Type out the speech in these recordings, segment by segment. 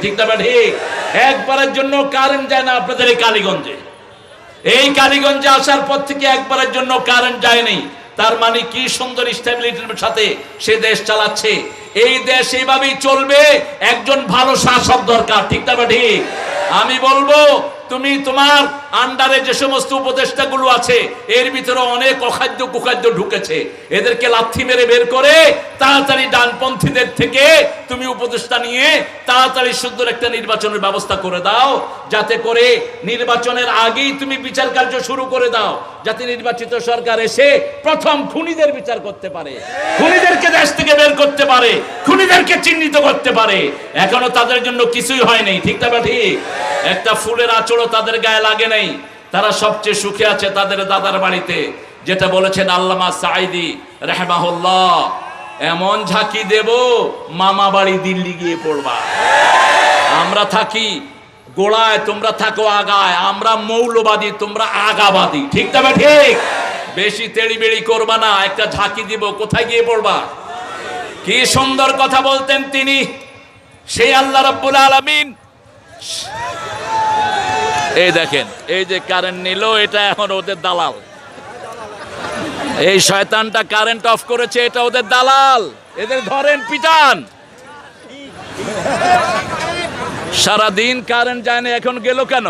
ঠিক না ঠিক? একবারের জন্য কারেন্ট যায় না আপনাদের এই কালীগঞ্জে। এই কালীগঞ্জে আসার পর থেকে একবারের জন্য কারেন্ট যায়নি তার মানে কি সুন্দর স্ট্যাবিলিটির সাথে সে দেশ চালাচ্ছে। এই দেশ এইভাবেই চলবে। একজন ভালো শাসক দরকার, ঠিক না ঠিক? আমি বলব তুমি তোমার আন্ডারে যে সমস্ত উপদেষ্টাগুলো আছে, এর ভিতরে অনেক অখাদ্য কুখাদ্য ঢুকেছে। এদেরকে লাথি মেরে বের করে তাড়াতাড়ি ডানপন্থীদের থেকে তুমি উপদেষ্টা নিয়ে তাড়াতাড়ি সুন্দর একটা নির্বাচনের ব্যবস্থা করে দাও, যাতে করে নির্বাচনের আগেই তুমি বিচার কার্য শুরু করে দাও, যাতে নির্বাচিত সরকার এসে প্রথম খুনিদের বিচার করতে পারে, খুনিদেরকে দেশ থেকে বের করতে পারে, খুনিদেরকে চিহ্নিত করতে পারে। এখনও তাদের জন্য কিছুই হয়নি ঠিক না ঠিক? একটা ফুলের আঁচড়ও তাদের গায়ে লাগে নাই। তারা সবচেয়ে সুখে আছে তাদের দাদার বাড়িতে। যেটা বলেছেন আল্লামা সাইদি রেহমাহুল্লাহ, এমন ঝাঁকি দেব, মামা বাড়ি দিল্লি গিয়ে পড়বা। আমরা থাকি গোড়ায়, তোমরা থাকো আগায়। আমরা মৌলবাদী, তোমরা আগাবাদী। ঠিক তবে ঠিক? বেশি তেড়ি বেড়ি করবা না, একটা ঝাঁকি দিব, কোথায় গিয়ে পড়বা? কি সুন্দর কথা বলতেন তিনি। সেই আল্লাহ রাব্বুল আলামিন এই দেখেন, এই যে কারেন্ট নিল, এটা এখন ওদের দালাল। এই শয়তানটা কারেন্ট অফ করেছে, এটা ওদের দালাল। এদের ধরেন পিটান। সারাদিন কারেন্ট যায় না এখন গেল কেন?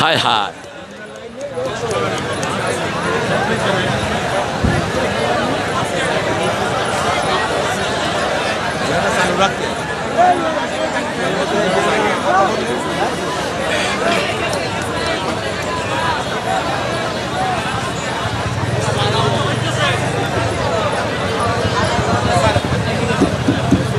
হায় হায়।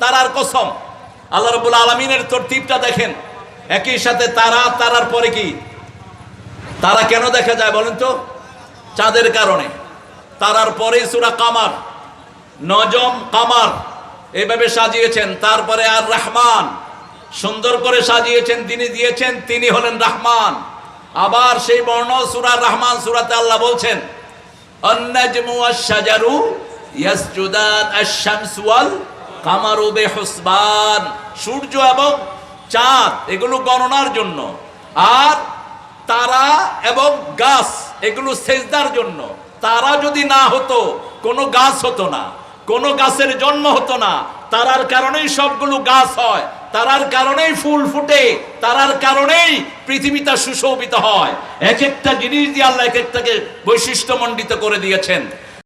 তারার কসম। আল্লাহ রবুল আলমিনের তরতিবটা দেখেন। একই সাথে তারা, তারার পরে কি? তারা কেন দেখা যায় বলেন তো? চাঁদের কারণে। তারার পরে সুরা কামার, নজম কামার এইভাবে সাজিয়েছেন। তারপরে আর রহমান, সুন্দর করে সাজিয়েছেন, তিনি দিয়েছেন, তিনি হলেন রহমান। আবার সেই বর্ণ সুরা রহমান সুরাতে আল্লাহ বলছেন, অন্নাজমু আশ-শাজারু সূর্য এবং চাঁদ, এগুলো গণনার জন্য। আর তারা এবং গাছ, এগুলো সেজদার জন্য। তারা যদি না হতো, কোনো গাছ হতো না, কোনো গাছের জন্ম হতো না, তারার কারণেই সবগুলো গাছ হয়, তারার কারণেই ফুল ফুটে, তারার কারণেই পৃথিবীটা সুশোভিত হয়। এক একটা জিনিস দিয়ে আল্লাহ এক একটাকে বৈশিষ্ট্যমণ্ডিত করে দিয়েছেন।